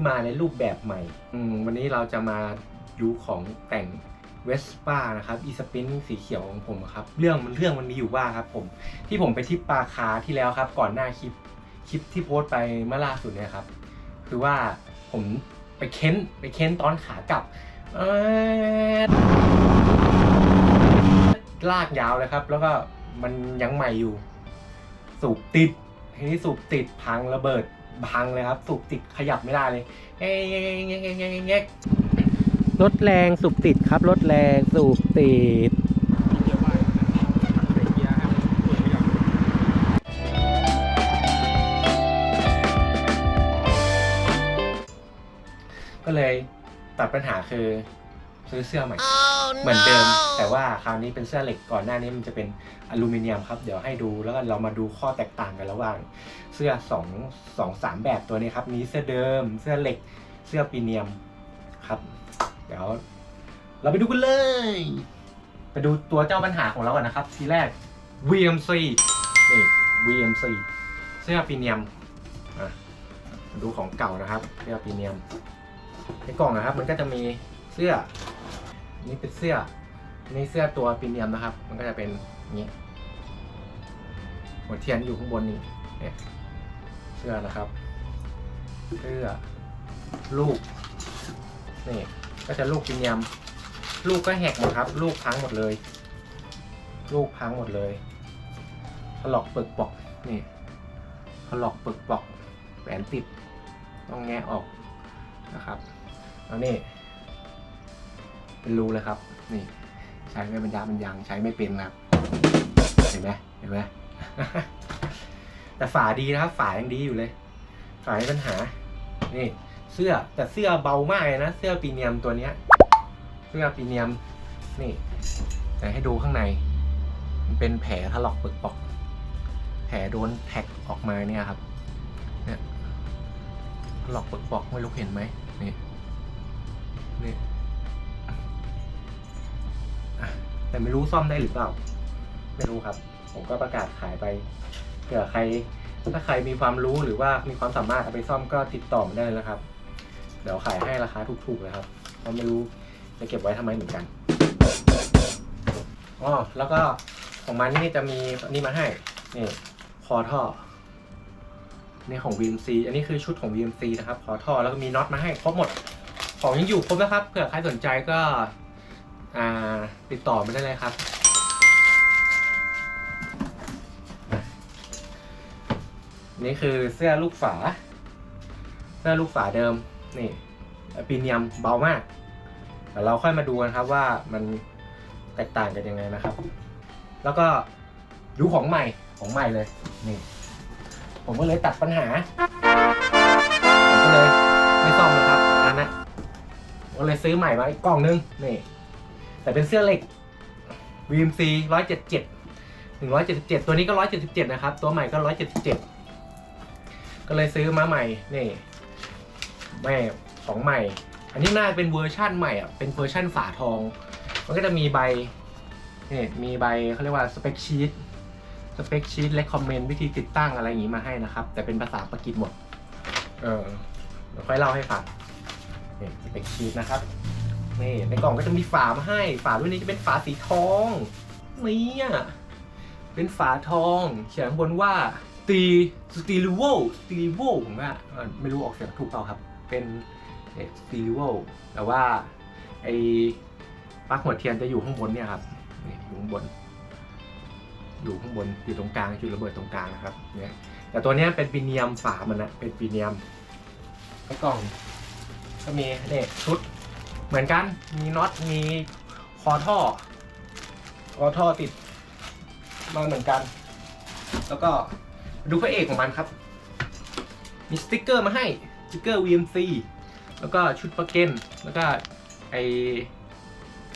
ที่มาในรูปแบบใหม่อืมวันนี้เราจะมาดูของแต่งเวสป้านะครับอีสปินสีเขียวของผมครับ เรื่องมันเรื่องมันมีอยู่ว่าครับผม ที่ผมไปที่ปาคาที่แล้วครับ ก่อนหน้าคลิปคลิปที่โพสต์ไปเมื่อล่าสุดเนี่ยครับ คือว่าผมไปเค้นไปเค้นตอนขากลับลากยาวเลยครับ แล้วก็มันยังใหม่อยู่ สูบติดทีนี้สูบติดพังระเบิด พังเลยครับ สูบติดขยับไม่ได้เลยแง่แง่แง่แง่แง่แง่รถแรงสูบติดครับรถแรงสูบติดเกียร์ว่างเบรกเกียร์ให้มันเปิดไม่ยอมก็เลยตัดปัญหาคือซื้อเสื้อใหม่ เหมือนเดิม แต่ว่าคราวนี้เป็นเสื้อเหล็กก่อนหน้านี้มันจะเป็นอลูมิเนียมครับ เดี๋ยวให้ดูแล้วก็เรามาดูข้อแตกต่างกันระหว่าง เสื้อสองสองสามแบบตัวนี้ครับมีเสื้อเดิม เสื้อเหล็ก เสื้อปีเนียมครับ เดี๋ยว เราไปดูกันเลย ไปดูตัวเจ้าปัญหาของเราก่อนนะครับ ทีแรก VMC นี่ VMC เสื้อปีเนียมอะมาดูของเก่านะครับ เสื้อปีเนียมในกล่องนะครับ มันก็จะมีเสื้อ นี่เป็นเสื้อนี่เสื้อตัวปีเนียมนะครับ มันก็จะเป็นนี้หัวเทียนอยู่ข้างบนนี่เนี่ยเสื้อนะครับ เสื้อลูกนี่ก็จะลูกปีเนียม ลูกก็แหกหมดครับ ลูกพังหมดเลย ลูกพังหมดเลยถลอกเปลือกปอกนี่ถลอกเปลือกปอกแหวนติด ต้องแงะออกนะครับแล้วนี่ เป็นรูเลยครับ นี่ ใช้ไม่บรรยาบรรยังใช้ไม่เป็นครับ เห็นไหมเห็นไหมแต่ฝาดีนะครับฝายังดีอยู่เลย ฝาไม่มีปัญหา นี่ เสื้อแต่เสื้อเบามากเลยนะ เสื้อปีเนียมตัวเนี้ย เสื้อปีเนียม นี่แต่ให้ดูข้างใน มันเป็นแผลถลอกปึกปอก แผลโดนแท็กออกมาเนี่ยครับ เนี่ยถลอกปึกปอกไม่รู้เห็นไหมนี่นี่ แต่ไม่รู้ซ่อมได้หรือเปล่า ไม่รู้ครับ ผมก็ประกาศขายไปเผื่อใคร ถ้าใครมีความรู้หรือว่ามีความสามารถเอาไปซ่อมก็ติดต่อมาได้เลยนะครับ เดี๋ยวขายให้ราคาถูกๆเลยครับเพราะไม่รู้จะเก็บไว้ทำไมเหมือนกันอ๋อแล้วก็ของมันนี่จะมีนนี้มาให้ นี่คอท่อนี่ของ VMC อันนี้คือชุดของ VMC นะครับคอท่อแล้วก็มีน็อตมาให้ครบหมด ของยังอยู่ครบนะครับเผื่อใครสนใจก็ อ่าติดต่อมาได้เลยครับ นี่คือเสื้อลูกฝา เสื้อลูกฝาเดิม นี่ปีเนียมเบามากเดี๋ยวเราค่อยมาดูกันครับว่ามันแตกต่างกันยังไงนะครับ แล้วก็ดูของใหม่ของใหม่เลย นี่ ผมก็เลยตัดปัญหาผมก็เลยไม่ซ่อมแล้วครับอันนั้นนะก็เลยซื้อใหม่มาอีกกล่องนึง นี่ แต่เป็นเสื้อเหล็ก VMC ร้อยเจ็ดเจ็ดหนึ่งร้อยเจ็ดสิบเจ็ดตัวนี้ก็ร้อยเจ็ดสิบเจ็ดนะครับ ตัวใหม่ก็ร้อยเจ็ดสิบเจ็ดก็เลยซื้อมาใหม่ นี่แม่ของใหม่ อันนี้น่าเป็นเวอร์ชั่นใหม่อะ เป็นเวอร์ชั่นฝาทอง มันก็จะมีใบนี่มีใบเขาเรียกว่าสเปคชีตสเปคชีตและคอมเมนต์วิธีติดตั้งอะไรอย่างนี้มาให้นะครับ แต่เป็นภาษาปากีสหมด เออเดี๋ยวค่อยเล่าให้ฟังนี่สเปคชีตนะครับ นี่ในกล่องก็จะมีฝามาให้ฝารุ่นนี้จะเป็นฝาสีทองนี่อะเป็นฝาทองเขียนบนว่าตีสตีลิโวสตีลิโวผมว่าไม่รู้ออกเสียงถูกเปล่าครับ เป็นสตีลิโวแต่ว่าไอ้ปลั๊กหัวเทียนจะอยู่ข้างบนเนี่ยครับนี่อยู่ข้างบน อยู่ข้างบนอยู่ตรงกลางจุดระเบิดตรงกลางนะครับเนี่ยแต่ตัวนี้เป็นปีเนียมฝามันนะเป็นปีเนียมในกล่อง ก็มีเนี่ยชุด เหมือนกันมีน็อตมีคอท่อคอท่อติดมาเหมือนกัน แล้วก็ดูพระเอกของมันครับ มีสติกเกอร์มาให้สติกเกอร์ VMC แล้วก็ชุดประเก็นแล้วก็ไอ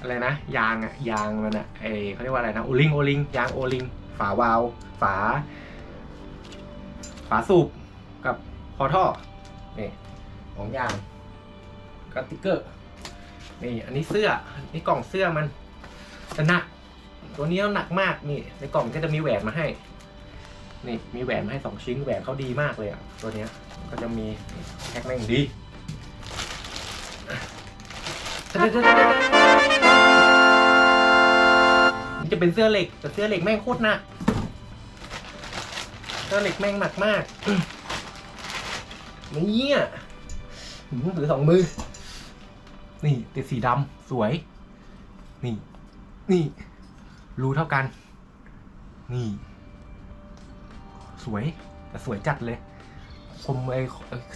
อะไรนะ ยางอะยางมันอะไอเขาเรียกว่าอะไรนะโอลิงโอลิงยางโอลิงฝาวาลฝา ฝาสูบกับคอท่อนี่ของยางก็สติกเกอร์ นี่อันนี้เสื้อนี่กล่องเสื้อมันจะหนัก ตัวนี้หนักมากนี่ ในกล่องก็จะมีแหวนมาให้ นี่มีแหวนมาให้สองชิ้นแหวนเขาดีมากเลยอะตัวเนี้ยก็จะมีแพ็คมาอย่างดีนี่จะเป็นเสื้อเหล็กแต่เสื้อเหล็กแม่งโคตรหนักเสื้อเหล็กแม่งหนักมากนี่อะหืมถือสองมือ นี่ ติดสีดำสวย นี่ นี่รูเท่ากัน นี่ สวยแต่สวยจัดเลย คมไอ้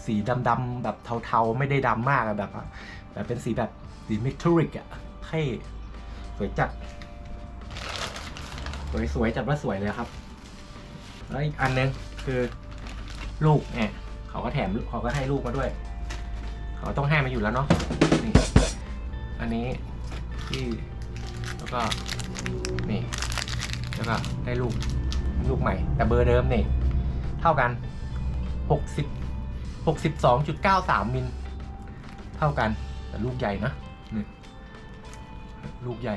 สีดำๆแบบเทาๆ ไม่ได้ดำมากแบบแบบเป็นสีแบบสีมิทริกอะเท่สวยจัด สวยสวยจัดว่าสวยเลยครับ แล้วอีกอันนึงคือลูกเนี่ยเขาก็แถมเขาก็ให้ลูกมาด้วย เขาต้องให้มาอยู่แล้วเนาะนี่ อันนี้ที่แล้วก็นี่แล้วก็ได้ลูกลูกใหม่ แต่เบอร์เดิมนี่เท่ากันหกสิบหกสิบสองจุดเก้าสามมิลเท่ากันแต่ลูกใหญ่นะนี่ลูกใหญ่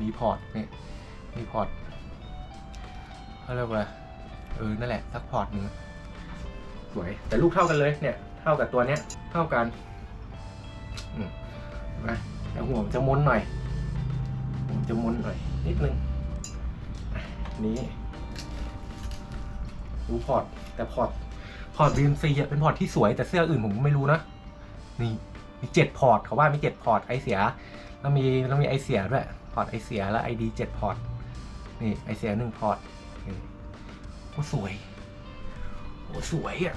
มีพอร์ตเนี่ยมีพอร์ตเขาเรียกว่าเออนั่นแหละสักพอร์ตหนึ่งสวย แต่ลูกเท่ากันเลยเนี่ย เท่ากับตัวเนี้ย เท่ากันอืมนะ แต่หัวมันจะม้วนหน่อยหัวมันจะม้วนหน่อยนิดนึงอะอันนี้ดูพอร์ตแต่พอร์ตพอร์ต BMC อะเป็นพอร์ตที่สวยแต่เสื้ออื่นผมไม่รู้นะ นี่มีเจ็ดพอร์ตเขาว่ามีเจ็ดพอร์ตไอเสียแล้วมีแล้วมีไอเสียด้วยพอร์ตไอเสียแล้วไอดีเจ็ดพอร์ตนี่ไอเสียหนึ่งพอร์ตโอ้สวยโอ้สวยอะ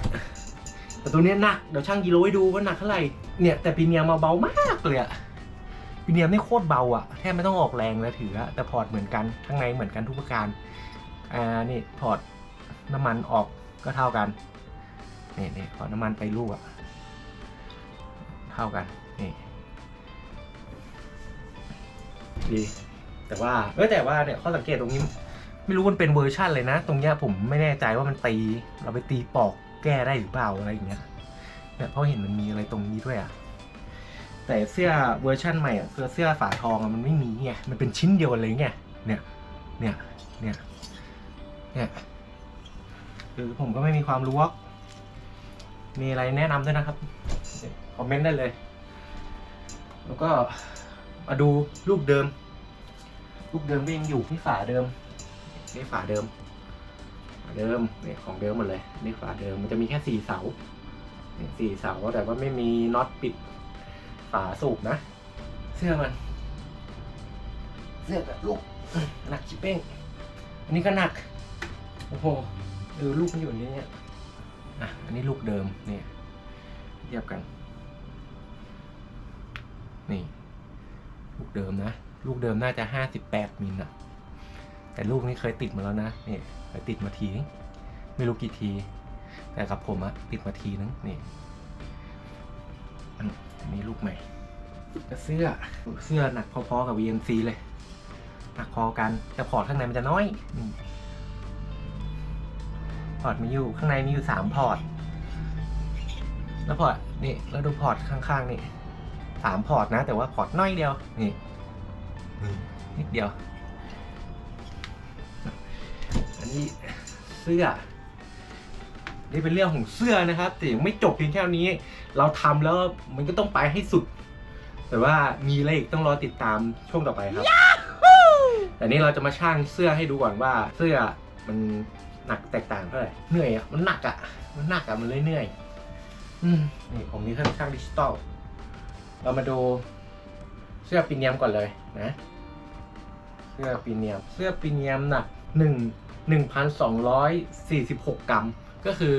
แต่ตัวนี้หนัก เดี๋ยวช่างกิโลให้ดูว่าหนักเท่าไหร่เนี่ยแต่ปีเนียมมาเบามากเลยอะ ปีเนียมนี่โคตรเบาอะแทบไม่ต้องออกแรงเลยถือแต่พอร์ตเหมือนกันข้างในเหมือนกันทุกประการอ่านี่พอร์ตน้ำมันออกก็เท่ากันนี่นี่พอร์ตน้ำมันไปลูกอะเท่ากันนี่ดีแต่ว่าเออแต่ว่าเนี่ยข้อสังเกตตรงนี้ไม่รู้มันเป็นเวอร์ชั่นเลยนะ ตรงเนี้ยผมไม่แน่ใจว่ามันตี เราไปตีปอกแก้ได้หรือเปล่าอะไรอย่างเงี้ยเนี่ยเพราะเห็นมันมีอะไรตรงนี้ด้วยอะ แต่เสื้อเวอร์ชั่นใหม่อะเสื้อเสื้อฝาทองอะมันไม่มีไงมันเป็นชิ้นเดียวเลยไงเนี่ยเนี่ยเนี่ยเนี่ยคือผมก็ไม่มีความรู้ว่ามีอะไรแนะนำด้วยนะครับคอมเมนต์ได้เลย แล้วก็มาดูรูปเดิม รูปเดิมก็ยังอยู่ที่ฝาเดิมนี่ฝาเดิมฝาเดิมเนี่ยของเดิมหมดเลยนี่ฝาเดิมมันจะมีแค่สี่เสาสี่เสาแต่ว่าไม่มีน็อตปิด ฝาสูบนะ เสื้อมัน เสื้อแบบลูกหนักชิเป้ง อันนี้ก็หนัก โอ้โหเออลูกมันอยู่ในนี้เนี่ยอะอันนี้ลูกเดิมเนี่ยเทียบกัน นี่ ลูกเดิมนะ ลูกเดิมน่าจะห้าสิบแปดมิลอะแต่ลูกนี้เคยติดมาแล้วนะนี่เคยติดมาทีนึงไม่รู้กี่ที แต่กับผมอะติดมาทีนึงนี่ อันนี้ลูกใหม่แต่เสื้อเสื้อหนักพอๆกับ VNC เลย หนักพอกันแต่พอร์ตข้างในมันจะน้อยพอร์ตมีอยู่ข้างในมีอยู่สามพอร์ตแล้วพอร์ตนี่แล้วดูพอร์ตข้างๆนี่สามพอร์ตนะ แต่ว่าพอร์ตน้อยเดียวนี่นิดเดียว อันนี้เสื้อ นี่เป็นเรื่องของเสื้อนะครับแต่ยังไม่จบเพียงแค่นี้ เราทำแล้วมันก็ต้องไปให้สุด แต่ว่ามีอะไรอีกต้องรอติดตามช่วงต่อไปครับ แต่นี้เราจะมาช่างเสื้อให้ดูก่อนว่า เสื้อมันหนักแตกต่างเท่าไหร่เหนื่อยอะมันหนักอะมันหนักอะมันเลยเหนื่อยอืมนี่ผมมีเครื่องช่างดิจิตอลเรามาดูเสื้อปีเนียมก่อนเลยนะ เสื้อปีเนียม เสื้อปีเนียมหนักหนึ่งหนึ่งพันสองร้อยสี่สิบหกกรัม ก็คือ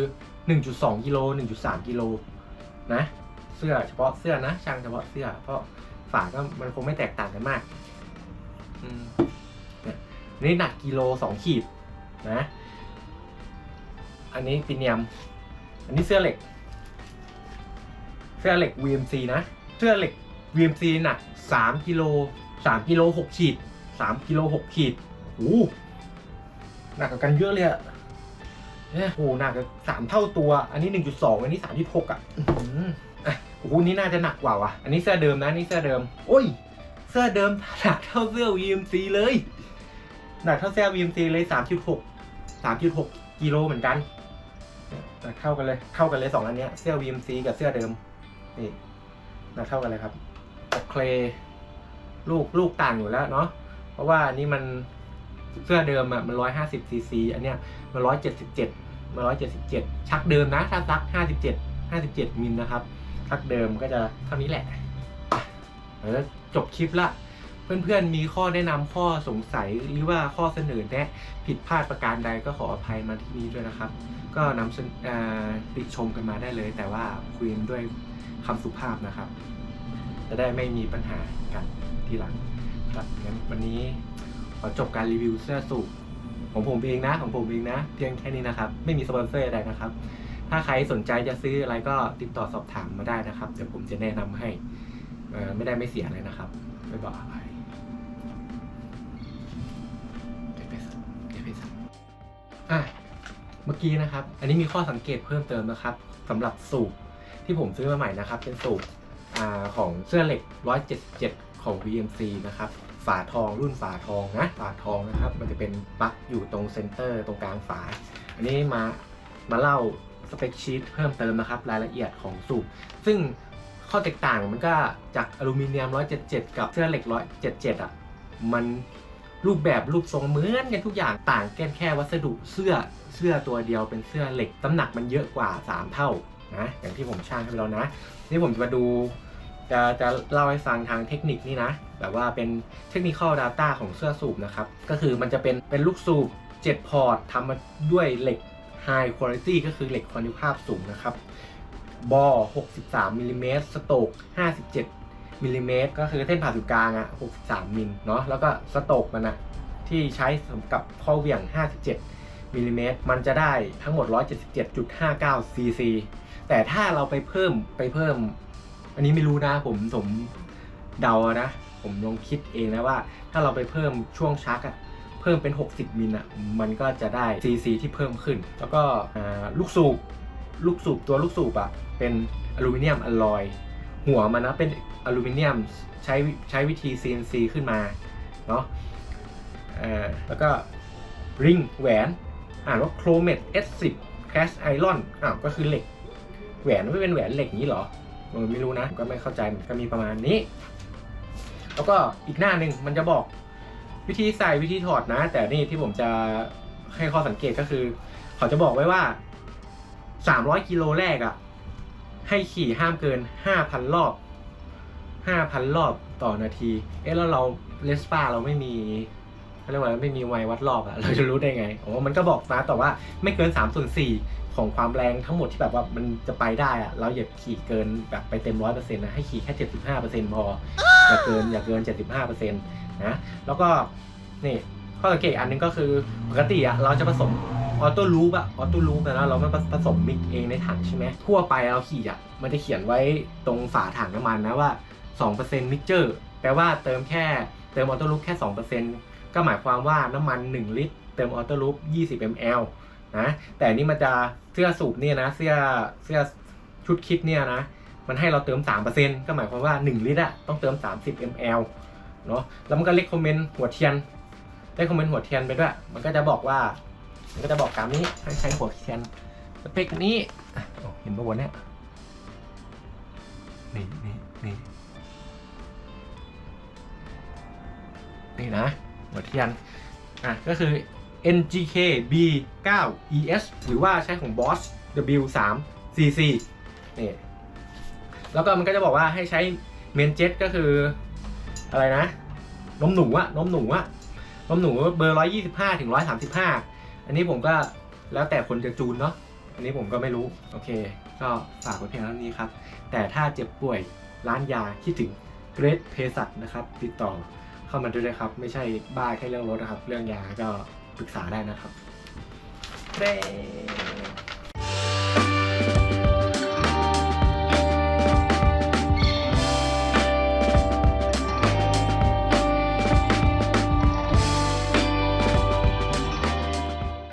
หนึ่งจุดสองกิโลหนึ่งจุดสามกิโลนะ เสื้อเฉพาะเสื้อนะช่างเฉพาะเสื้อ เพราะฝาก็มันคงไม่แตกต่างกันมากอืมเนี่ยอันนี่หนักกิโลสองขีดนะ อันนี้ปีเนียม อันนี้เสื้อเหล็ก เสื้อเหล็ก VMC นะ เสื้อเหล็ก VMC หนักสามกิโลสามกิโลหกขีดสามกิโลหกขีดโอ้โหหนักกว่ากันเยอะเลยอะเนี่ย โอ้โหหนักกว่าสามเท่าตัว อันนี้หนึ่งจุดสองอันนี้สามจุดหกอะอื้อหืออะโอ้โหนี่น่าจะหนักกว่าว่ะ อันนี้เสื้อเดิมนะนี่เสื้อเดิม โอ้ย เสื้อเดิมหนักเท่าเสื้อ VMC เลย หนักเท่าเสื้อ VMC เลยสามจุดหกสามจุดหกกิโลเหมือนกันเนี่ยหนักเท่ากันเลยเท่ากันเลยสองอันเนี้ย เสื้อ VMC กับเสื้อเดิม นี่หนักเท่ากันเลยครับโอเคลูกลูกต่างอยู่แล้วเนาะ เพราะว่าอันนี้มัน เสื้อเดิมอะมันร้อยห้าสิบซีซีอันเนี้ยมันร้อยเจ็ดสิบเจ็ดมันร้อยเจ็ดสิบเจ็ดชักเดิมนะถ้าซักห้าสิบเจ็ดห้าสิบเจ็ดมิลนะครับ ชักเดิมก็จะเท่านี้แหละอะเออจบคลิปละ เพื่อนๆมีข้อแนะนำข้อสงสัยหรือว่าข้อเสนอแนะผิดพลาดประการใดก็ขออภัยมาที่นี้ด้วยนะครับ ก็นำติชมกันมาได้เลย แต่ว่าคุยกันด้วยคำสุภาพนะครับ จะได้ไม่มีปัญหากันทีหลังครับงั้นวันนี้ ขอจบการรีวิวเสื้อสูทของผมเองนะของผมเองนะ เพียงแค่นี้นะครับ ไม่มีสปอนเซอร์อะไรนะครับ ถ้าใครสนใจจะซื้ออะไรก็ติดต่อสอบถามมาได้นะครับ เดี๋ยวผมจะแนะนำให้ไม่ได้ไม่เสียอะไรนะครับบ๊ายบายเดี๋ยวไปสักเดี๋ยวไปสักอะเมื่อกี้นะครับ อันนี้มีข้อสังเกตเพิ่มเติมนะครับสำหรับสูบที่ผมซื้อมาใหม่นะครับ เป็นสูบของเสื้อเหล็ก 177 ของ VMC นะครับ ฝาทองรุ่นฝาทองนะ ฝาทองนะครับ มันจะเป็นปลั๊กอยู่ตรงเซนเตอร์ตรงกลางฝา อันนี้มามาเล่าสเปคชีตเพิ่มเติมนะครับ รายละเอียดของสูบซึ่งข้อแตกต่างมันก็จากอลูมิเนียม 177 กับเสื้อเหล็ก 177 อะ มันรูปแบบรูปทรงเหมือนกันทุกอย่างต่างแค่แค่วัสดุเสื้อเสื้อตัวเดียวเป็นเสื้อเหล็กน้ำหนักมันเยอะกว่า 3 เท่านะอย่างที่ผมช่างให้แล้วนะ นี่ผมจะมาดู จะจะเล่าให้ฟังทางเทคนิคนี่นะ แบบว่าเป็นเทคนิค Data ของเสื้อสูบนะครับ ก็คือมันจะเป็นเป็นลูกสูบ 7 พอร์ตทำมาด้วยเหล็ก High Quality ก็คือเหล็กคุณภาพสูงนะครับ บอ 63มิลลิเมตรสโตก 57มิลลิเมตรก็คือเส้นผ่าศูนย์กลางอะ63มิลเนาะแล้วก็สโตกมันอะที่ใช้สำหรับข้อเหวี่ยง 57มิลลิเมตรมันจะได้ทั้งหมด 177.59ซีซีแต่ถ้าเราไปเพิ่มไปเพิ่ม อันนี้ไม่รู้นะผมผมเดานะ ผมลองคิดเองนะว่า ถ้าเราไปเพิ่มช่วงชักอะเพิ่มเป็น 60 มิลอะมันก็จะได้ CC ที่เพิ่มขึ้น แล้วก็ลูกสูบลูกสูบตัวลูกสูบอะเป็นอลูมิเนียมอลลอยหัวมันนะเป็นอลูมิเนียมใช้ใช้วิธี CNC ขึ้นมาเนาะแล้วก็ริงแหวนอ่านว่าโครเมต S10 Cast Iron อ้าวก็คือเหล็ก แหวนไม่เป็นแหวนเหล็กนี้หรอ เออไม่รู้นะก็ไม่เข้าใจก็มีประมาณนี้ แล้วก็อีกหน้าหนึ่งมันจะบอกวิธีใส่วิธีถอดนะ แต่นี่ที่ผมจะให้ข้อสังเกตก็คือ เขาจะบอกไว้ว่า 300 กิโลแรกอะ่ะ ให้ขี่ห้ามเกิน 5,000 รอบ 5,000 รอบต่อนาที เอ๊ะแล้วเราเลสปาเราไม่มีเขาเรียกว่าไรไม่มีไมวัดรอบอะเราจะรู้ได้ไงโอ๋อมันก็บอกนะแต่ว่าไม่เกิน3ส่วน4 ของความแรงทั้งหมดที่แบบว่ามันจะไปได้อะเราอย่าขี่เกินแบบไปเต็มร้อยเปอร์เซ็นต์นะให้ขี่แค่75%พออย่าเกินอย่าเกิน75%นะแล้วก็นี่ข้อสังเกตอีกอันหนึงก็คือปกติอะเราจะผสมออโต้ลูปอะออโต้ลูปนะเราไม่ผสมมิกเองในถังใช่ไหมทั่วไปเราขี่อะมันจะเขียนไว้ตรงฝาถังน้ำมันนะว่า2%มิกเจอร์แปลว่าเติมแค่เติมออโต้ลูปแค่ 2%ก็หมายความว่าน้ำมัน 1 ลิตร เติมออโต้ลูป20 ml นะแต่นี่มันจะเสื้อสูบเนี่ยนะเสื้อเสื้อชุดคิดเนี่ยนะมันให้เราเติม 3%ก็หมายความว่า 1 ลิตรอะต้องเติม 30 ml เนาะแล้วมันก็เลขคอมเมนต์หัวเทียนเลขคอมเมนต์หัวเทียนไปด้วยมันก็จะบอกว่า มันก็จะบอกตามนี้ให้ใช้หัวเทียนสเปคนี้เห็นปะวันเนี้ยนี่นี่นี่นี่นะหัวเทียนอะก็คือ NGK B9 ES หรือว่าใช้ของ Boss W3 CC นี่แล้วก็มันก็จะบอกว่าให้ใช้เมนเจ็ตก็คืออะไรนะนมหนูอะนมหนูอะนมหนูเบอร์ร้อยยี่สิบห้าถึงร้อยสามสิบห้าอันนี้ผมก็แล้วแต่คนจะจูนเนาะอันนี้ผมก็ไม่รู้ โอเค ก็ฝากไว้เพียงเท่านี้ครับ แต่ถ้าเจ็บป่วยร้านยาคิดถึงเกรดเพสัตนะครับ ติดต่อเข้ามาด้วยนะครับ ไม่ใช่บ้าแค่เรื่องรถนะครับ เรื่องยาก็ ปรึกษาได้นะครับเบ้